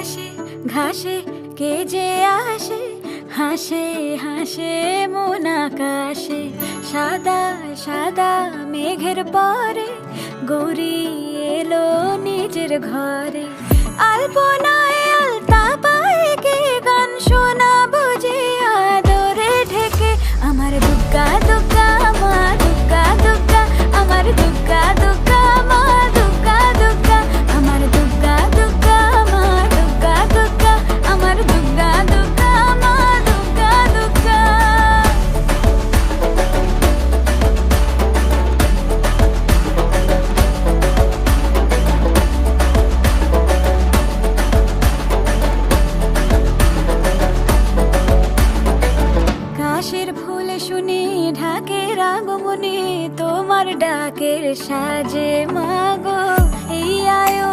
ঘাসে ঘাসে কে যে আসে? হাসে হাসে মন আকাশে। সাদা সাদা মেঘের পরে গৌরি এলো নিজের ঘরে। আলপনায় আলতা পায় কে গান শোনা বুঝে আদরে ঢেকে? আমার দুগ্গা দুগ্গা আমার দুগ্গা দুগ্গা, আমার দুগ্গা দুগ্গা। ডাকের সাজে মাগো এই আয়ো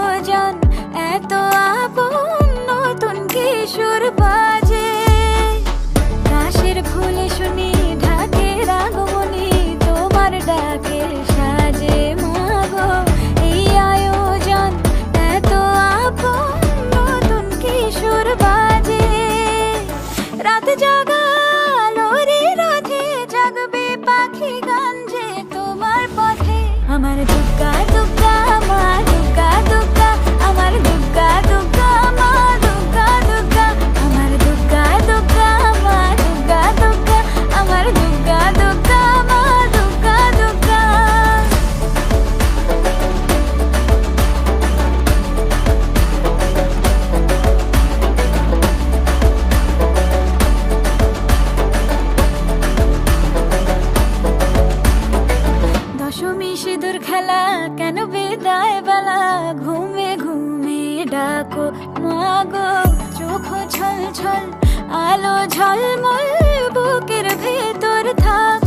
কেন বিদায় বেলা? ঘুমে ঘুমে ডাকো, মাগো, চোখ ছল ছল আলো ঝলমল, বুকের ভেতর থাক।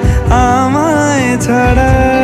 আমায় ছাড়া